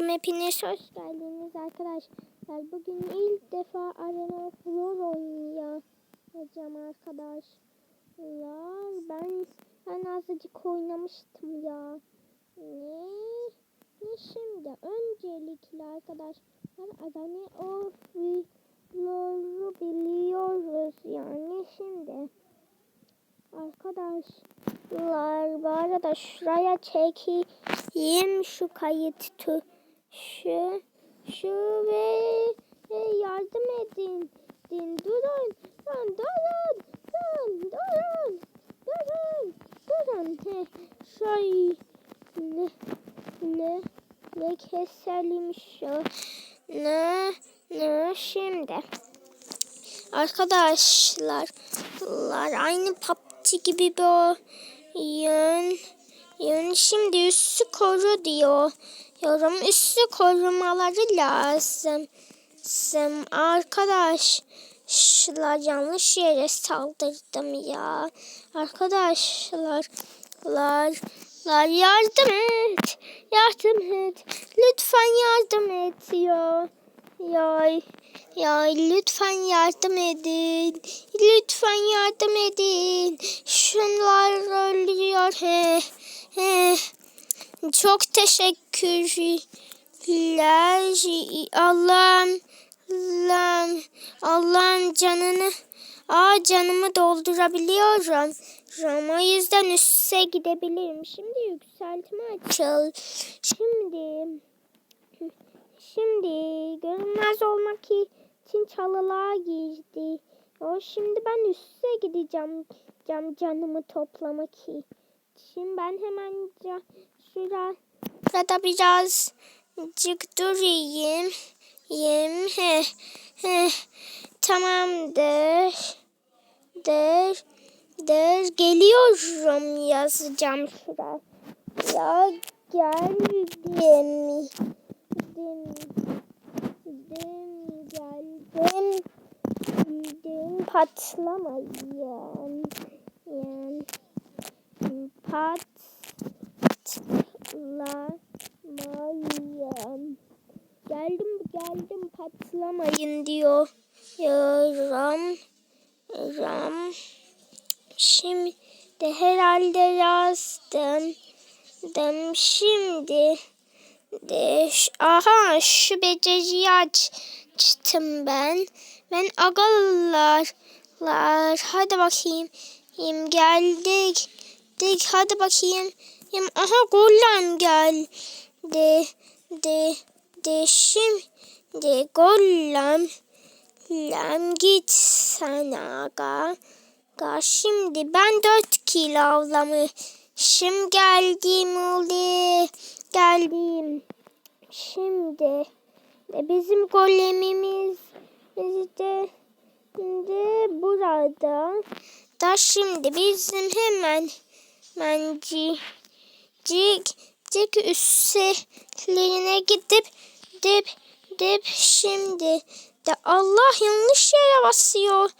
Kanalıma hepiniz hoş geldiniz arkadaşlar. Bugün ilk defa Arena Flor oynayacağım arkadaşlar. Ben ben azıcık oynamıştım ya. Ne? Ne şimdi? Öncelikle arkadaşlar Arena of biliyoruz yani şimdi. Arkadaşlar bu arada şuraya çekeyim şu kayıt tuşu. Şu ve, ve yardım edin. Din, durun, durun, durun, durun, durun, durun, durun. He, şöyle, ne, ne keselim şu. Ne, ne şimdi. Arkadaşlar aynı PUBG gibi bir oyun. Yani şimdi üssü koru diyor. Yorum üssü korumaları lazım. Sim arkadaşlar yanlış yere saldırdım ya. Arkadaşlar lar, yardım et. Yardım et. Lütfen yardım et ya. Ya ya lütfen yardım edin. Lütfen yardım edin. Şunlar ölüyor. He, he. Çok teşekkürler. Allah'ım Allah'ım Allah'ım canını Aa canımı doldurabiliyorum. O yüzden üste gidebilirim. Şimdi yükseltme açıl. Şimdi Şimdi görünmez olmak için çalılığa girdi. O şimdi ben üste gideceğim cam canımı toplamak için. Şimdi ben hemen şurada biraz cık durayım. Yem he he. Tamamdır. Der der geliyorum. Yazacağım şuraya. Ya geldim geldim. Geldim geldim patlamayın yani patlamayın geldim geldim patlamayın diyor ram ram şimdi herhalde yazdım dem şimdi de, aha şu beceriyi açtım ben. Ben agalar. Hadi bakayım. Geldik. Dik hadi bakayım. Yim aha gollam gel. De de şimdi gollam. Lam git sana aga. Ga şimdi ben dört kilo avlamışım geldim oluyor geldim. Şimdi de bizim golemimiz de, de burada. Da şimdi bizim hemen menci cik cik üstlerine gidip dip dip şimdi de Allah yanlış yere basıyor.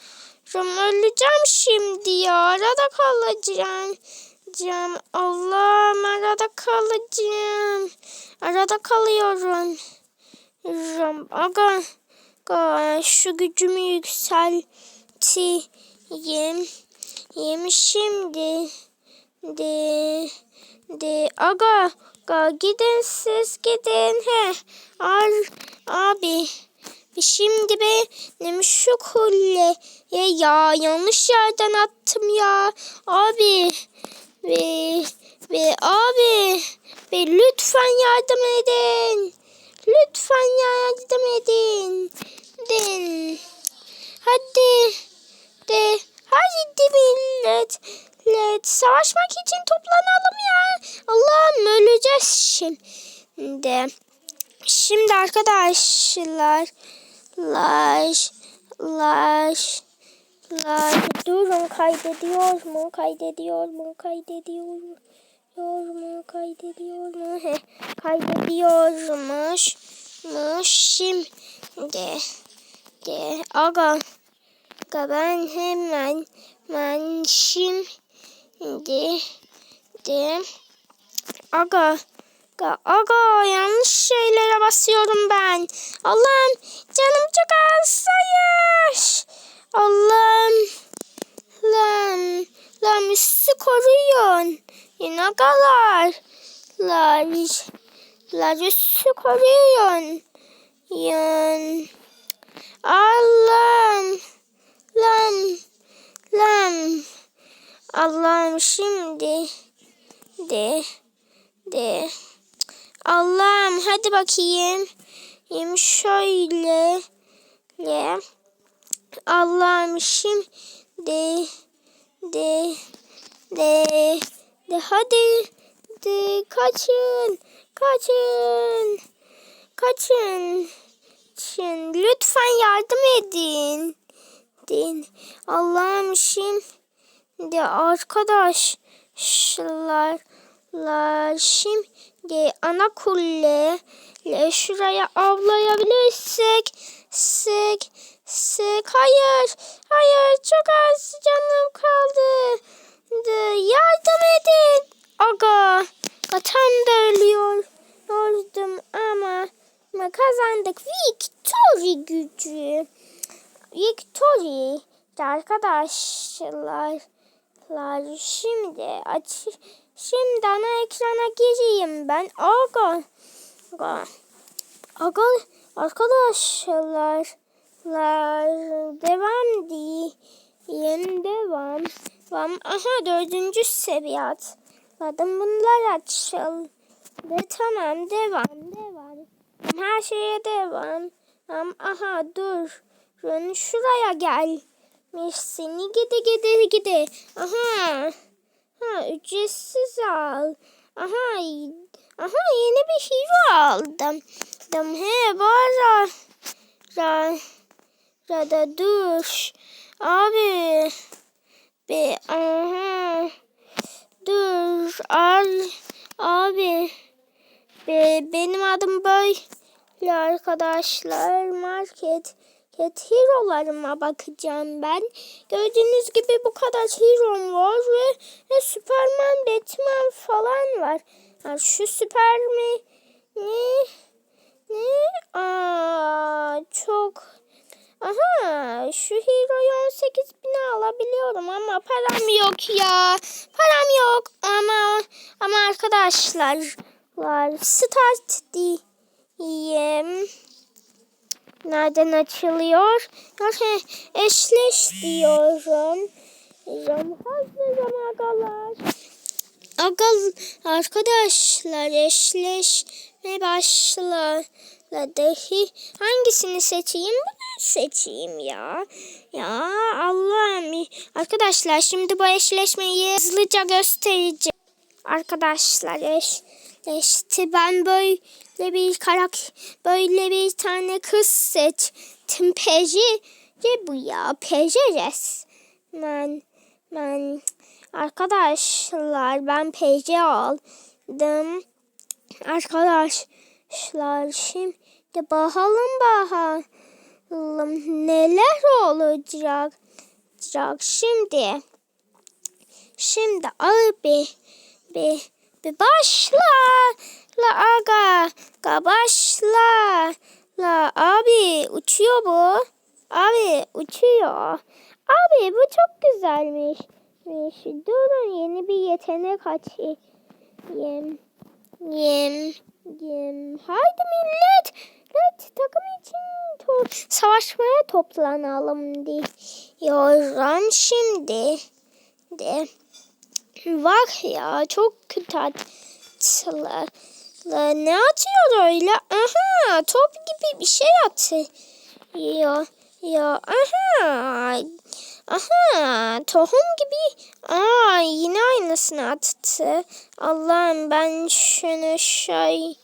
Öleceğim şimdi ya. Arada kalacağım kalacağım. Allah'ım arada kalacağım. Arada kalıyorum. Aga, aga şu gücümü yükselteyim. Yem şimdi. De, de, aga, aga gidin siz gidin. He, ar, abi. Şimdi benim şu kulle ya yanlış yerden attım ya. Abi ve ve abi ve lütfen yardım edin. Lütfen yardım edin. Den. Hadi. De. Hadi millet. Millet. Savaşmak için toplanalım ya. Allah'ım öleceğiz şimdi. Şimdi arkadaşlar. Laş. Laş. Like, durun kaydediyor mu? Kaydediyor mu? Kaydediyor mu? mu? Kaydediyor mu? He, kaydediyormuş. Muş şimdi de aga aga ben hemen ben şimdi de aga aga aga yanlış şeylere basıyorum ben. Allah'ım canım çok az. Allah'ım. Lan. Lan üstü koruyun. Yine kadar. Lan. Lan üstü koruyun. Yan. Allah'ım. Lan. Lan. Allah'ım şimdi. De. De. Allah'ım hadi bakayım. Yem şöyle. Le. Allah'ım şimdi. De. De. De. Hadi. De kaçın. Kaçın. Kaçın. Kaçın. Lütfen yardım edin. Din. Allah'ım şimdi arkadaşlar la şimdi ana kule le şuraya avlayabilirsek sık sık. Hayır hayır çok az canım kaldı. De, yardım edin. Aga tam da ölüyor. Öldüm ama ama kazandık. Victory gücü. Victory arkadaşlar. Lar şimdi aç şimdi ana ekrana gireyim ben. Aga. Aga. Aga arkadaşlar lar devam diyeyim devam. Devam. Aha dördüncü seviye atladım. Bunlar açıldı. Tamam devam devam. Her şeye devam. Am, aha dur şuraya gel. Seni gide gide gide. Aha. Ha ücretsiz al. Aha. Aha yeni bir hero aldım. Dım he bara. Ra. Ra da dur. Abi. Be aha. Dur al. Abi. Be benim adım böyle arkadaşlar market Evet hero'larıma bakacağım ben. Gördüğünüz gibi bu kadar hero var ve, ve Superman, Batman falan var. Yani şu Superman ne? Ne? Aa, çok Aha şu hero'yu 18 bine alabiliyorum ama param yok ya. Param yok ama ama arkadaşlar start diyeyim. Nereden açılıyor? Eşleş diyorum. Hazırım agalar. Agal arkadaşlar eşleşme başladı. Hangisini seçeyim? Bunu seçeyim ya. Ya Allah'ım. Arkadaşlar şimdi bu eşleşmeyi hızlıca göstereceğim. Arkadaşlar eşleşti. Ben böyle bir karak böyle bir tane kız seçtim. Peji ne bu ya? Peji resmen. Ben arkadaşlar ben peji aldım. Arkadaşlar şimdi bakalım bakalım neler olacak. Şimdi şimdi abi bir, bir başla. La aga ga başla. La abi uçuyor bu. Abi uçuyor. Abi bu çok güzelmiş. Durun yeni bir yetenek açayım. Yem yem. Haydi millet evet, takım için to savaşmaya toplanalım diyorum şimdi. De Bak ya çok kötü attılar. Ne atıyor öyle? Aha top gibi bir şey atıyor. Ya aha. Aha tohum gibi. Aa yine aynısını attı. Allah'ım ben şunu şöyle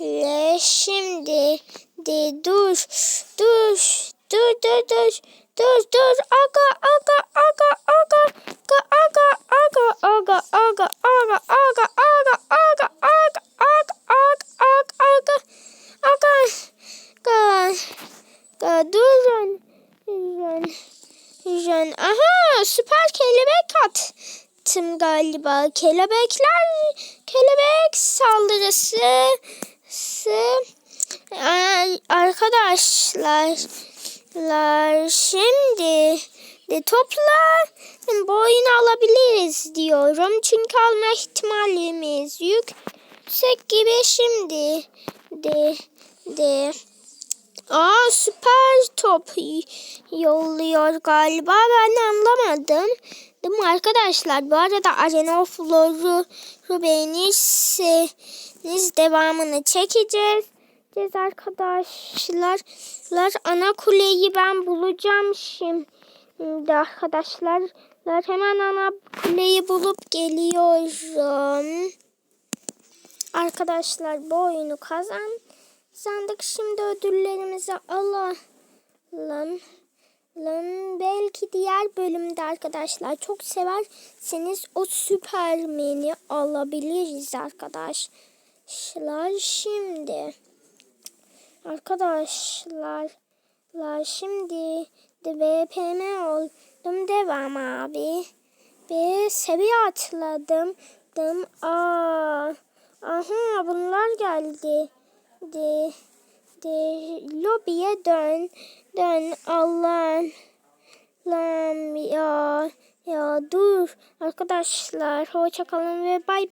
le şimdi de dur dur dur dur dur dur dur aga aga aga aga aga aga aga aga aga aga aga aga aga aga aga aga aga aga aga durun durun durun aha süper kelebek attım galiba kelebekler kelebek saldırısı Ay, Arkadaşlar lar şimdi de topla bu oyunu alabiliriz diyorum. Çünkü alma ihtimalimiz yüksek gibi şimdi de de Aa süper top yolluyor galiba ben anlamadım. Değil mi arkadaşlar? Bu arada Arena of Lord'u beğenirseniz devamını çekeceğiz. Çekeceğiz arkadaşlar. Lar, Ana kuleyi ben bulacağım şimdi arkadaşlar. Lar, Hemen ana kuleyi bulup geliyorum. Arkadaşlar bu oyunu kazan. Sandık şimdi ödüllerimizi alalım. Belki diğer bölümde arkadaşlar çok severseniz o Süpermen'i alabiliriz arkadaşlar. Şimdi arkadaşlar la şimdi de VPM oldum devam abi. Ve seviye atladım. Dım, aa, aha bunlar geldi. De, de, lobiye dön. Dön Allah'ım. Lan ya ya dur arkadaşlar hoşça kalın ve bay